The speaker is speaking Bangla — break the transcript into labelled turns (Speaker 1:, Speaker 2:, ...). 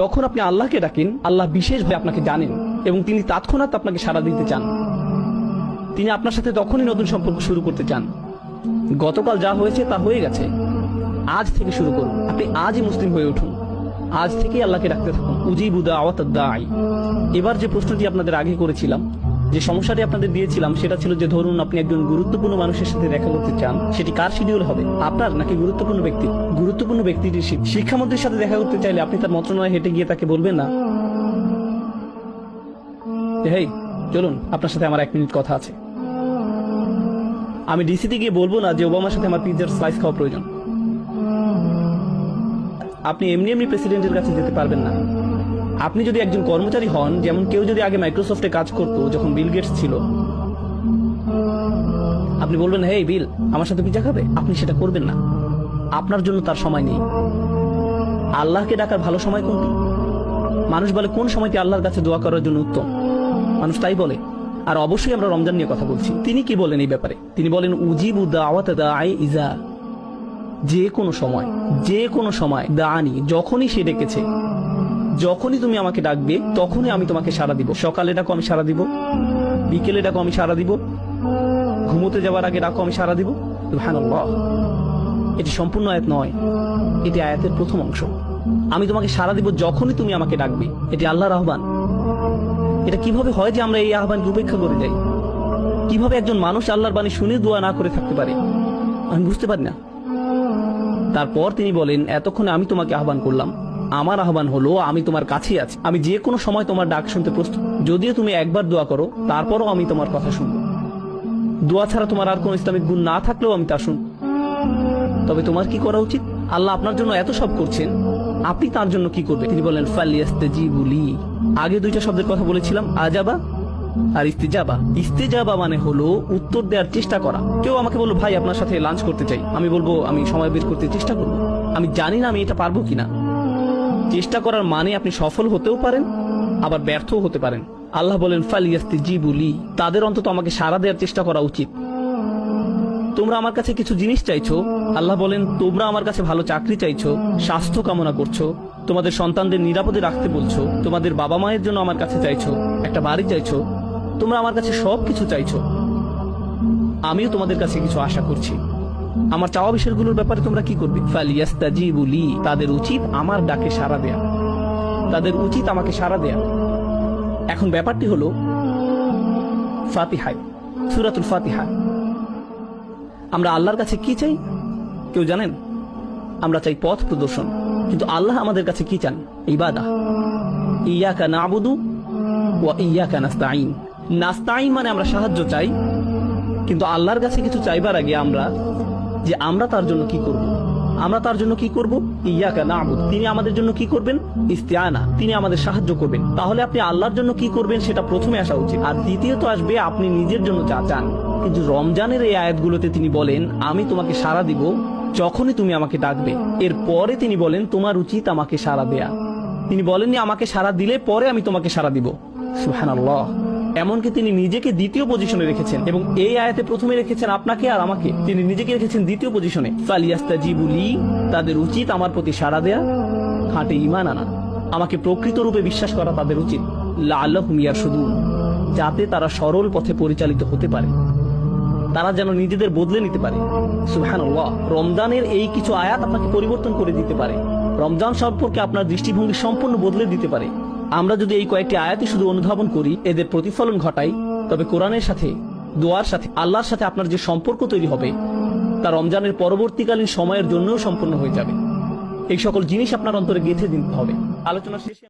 Speaker 1: যখন আপনি আল্লাহকে ডাকেন, আল্লাহ বিশেষভাবে আপনাকে জানেন এবং তিনি তাৎক্ষণাৎ আপনাকে সাড়া দিতে চান। তিনি আপনার সাথে তখনই নতুন সম্পর্ক শুরু করতে চান। গতকাল যা হয়েছে তা হয়ে গেছে। আজ থেকে শুরু করুন। আপনি আজই মুসলিম হয়ে উঠুন। আজ থেকেই আল্লাহকে ডাকতে থাকুন। উজিবুদা আওয়াত এবার যে প্রশ্নটি আপনাদের আগে করেছিলাম যে সমস্যাটি আপনাদের দিয়েছিলাম, সেটা ছিল যে ধরুন আপনি একজন গুরুত্বপূর্ণ মানুষের সাথে দেখা করতে চান, সেটি কার শিডিউল হবে? আপনার নাকি গুরুত্বপূর্ণ ব্যক্তি? গুরুত্বপূর্ণ ব্যক্তিটির শিক্ষামন্ত্রীর সাথে দেখা করতে চাইলে আপনি তার মন্ত্রণালয়ে হেঁটে গিয়ে তাকে বলবেন না? হেই, চলুন, আপনার সাথে আমার এক মিনিট কথা আছে। আমি ডিসিতে গিয়ে বলব না যে ওবামার সাথে আমার পিৎজার স্লাইস খাওয়া প্রয়োজন। আপনি এমনি এমনি প্রেসিডেন্টের কাছে যেতে পারবেন না। আপনি যদি একজন কর্মচারী হন, যেমন কেউ যদি আগে মাইক্রোসফটে কাজ করতো, যখন বিল গেটস ছিল, আপনি বলবেন হে বিল আমার সাথে পিজা খাবে আপনি সেটা করবেন না। আপনার জন্য তার সময় নেই। আল্লাহকে ডাকার ভালো সময় কোনটি? মানুষ বলে, কোন সময়টি আল্লাহর কাছে দোয়া করার জন্য উত্তম? মানুষ তাই বলে। আর অবশ্যই আমরা রমজান নিয়ে কথা বলছি। তিনি কি বলেন এই ব্যাপারে? তিনি বলেন, উজিবু দাআই ইজা। যে কোনো সময়, যে কোনো সময় দানি যখনই সে ডেকেছে যখনই তুমি আমাকে ডাকবে, তখনই আমি তোমাকে সাড়া দিব। সকালে ডাকো, আমি সাড়া দিব। বিকেলে ডাকো, আমি সাড়া দিব। ঘুমোতে যাওয়ার আগে ডাকো, আমি সাড়া দিব। এটি সম্পূর্ণ আয়াত নয়। এটি আয়াতের প্রথম অংশ। আমি তোমাকে সাড়া দিব যখনই তুমি আমাকে ডাকবে। এটি আল্লাহর আহ্বান। এটা কীভাবে হয় যে আমরা এই আহ্বানকে উপেক্ষা করে যাই? কীভাবে একজন মানুষ আল্লাহর বাণী শুনে দোয়া না করে থাকতে পারে? আমি বুঝতে পারি না। তারপর তিনি বলেন, এতক্ষণে আমি তোমাকে আহ্বান করলাম। আমার আহ্বান হলো, আমি তোমার কাছেই আছি। আমি যে কোনো সময় তোমার ডাক শুনতে প্রস্তুত। যদিও তুমি একবার দোয়া করো, তারপরও আমি তোমার কথা শুনব। দোয়া ছাড়া তোমার আর কোন ইসলামিক গুণ না থাকলেও আমি তা শুন। তবে তোমার কি করা উচিত? আল্লাহ আপনার জন্য এত সব করছেন। আপনি তার জন্য কি করবেন? তিনি বলেন আগে দুইটা শব্দের কথা বলেছিলাম, আজাবা আর ইস্তেজাবা। ইস্তেজাবা মানে হলো উত্তর দেওয়ার চেষ্টা করা। কেউ আমাকে বলল, ভাই, আপনার সাথে লাঞ্চ করতে চাই। আমি বলব, আমি সময় বের করতে চেষ্টা করব। আমি জানি না আমি এটা পারব কিনা। চেষ্টা করার মানে আপনি সফল হতেও পারেন, আবার ব্যর্থও হতে পারেন। আল্লাহ বলেন ফালিয়াস্তে জিবুলি তাদের অন্তত আমাকে সাড়া দেওয়ার চেষ্টা করা উচিত। তোমরা আমার কাছে কিছু জিনিস চাইছো? আল্লাহ বলেন, তোমরা আমার কাছে ভালো চাকরি চাইছো, স্বাস্থ্য কামনা করছ, তোমাদের সন্তানদের নিরাপদে রাখতে বলছো, তোমাদের বাবা মায়ের জন্য আমার কাছে চাইছো, একটা বাড়ি চাইছো, তোমরা আমার কাছে সব কিছু চাইছো। আমিও তোমাদের কাছে কিছু আশা করছি। আমার চাওয়া বিষয়গুলোর ব্যাপারে তোমরা কি করবে? তাদের উচিত আমার ডাকে সাড়া দেয়া। তাদের উচিত আমাকে সাড়া দেয়া। এখন ব্যাপারটি হলো সুরাতুল ফাতিহা। আমরা আল্লাহর কাছে কি চাই? কেউ জানেন? আমরা চাই পথ প্রদর্শন। কিন্তু আল্লাহ আমাদের কাছে কি চান? ইবাদা। ইয়াকা নাবুদু ওয়া ইয়াকা নাস্তাইন নাস্তাইন মানে আমরা সাহায্য চাই, কিন্তু আল্লাহর কাছে কিছু চাইবার আগে আমরা যে আমরা তার জন্য কি করব? আমরা তার জন্য কি করব? ইয়াকা নাবুদ। তিনি আমাদের জন্য কি করবেন? ইস্তিয়ানা তিনি আমাদের সাহায্য করবেন। তাহলে আপনি আল্লাহর জন্য কি করবেন সেটা প্রথমে আসা উচিত। আর দ্বিতীয়ত আসবে, আপনি নিজের জন্য যা চান। কিন্তু রমজানের এই আয়াতগুলোতে তিনি বলেন, আমি তোমাকে সাড়া দিব যখনই তুমি আমাকে ডাকবে। এর পরে তিনি বলেন, তোমার উচিত আমাকে সাড়া দেয়া। তিনি বলেননি, আমাকে সাড়া দিলে পরে আমি তোমাকে সাড়া দিব। সুবহানাল্লাহ। এমনকি তিনি নিজেকে দ্বিতীয় পজিশনে রেখেছেন এবং এই আয়াতে প্রথমে রেখেছেন আপনাকে আর আমাকে। তিনি নিজেকে রেখেছেন দ্বিতীয় পজিশনে ফালিয়াস্তাজিবুলি তাদের উচিত আমার প্রতি সাড়া দেয়া খাঁটে ইমান আনা। আমাকে প্রকৃত রূপে বিশ্বাস করা তাদের উচিত। লাল্লাহুম শুধু যাতে তারা সরল পথে পরিচালিত হতে পারে। তারা যেন নিজেদের বদলে নিতে পারে। সুবহানাল্লাহ রমজানের এই কিছু আয়াত আপনাকে পরিবর্তন করে দিতে পারে। রমজান সম্পর্কে আপনার দৃষ্টিভঙ্গি সম্পূর্ণ বদলে দিতে পারে। আমরা যদি এই কয়েকটি আয়াতে শুধু অনুধাবন করি, এদের প্রতিফলন ঘটাই, তবে কোরআনের সাথে, দোয়ার সাথে, আল্লাহর সাথে আপনার যে সম্পর্ক তৈরি হবে, তা রমজানের পরবর্তীকালীন সময়ের জন্যও সম্পূর্ণ হয়ে যাবে। এই সকল জিনিস আপনার অন্তরে গেঁথে দিতে হবে। আলোচনা শেষে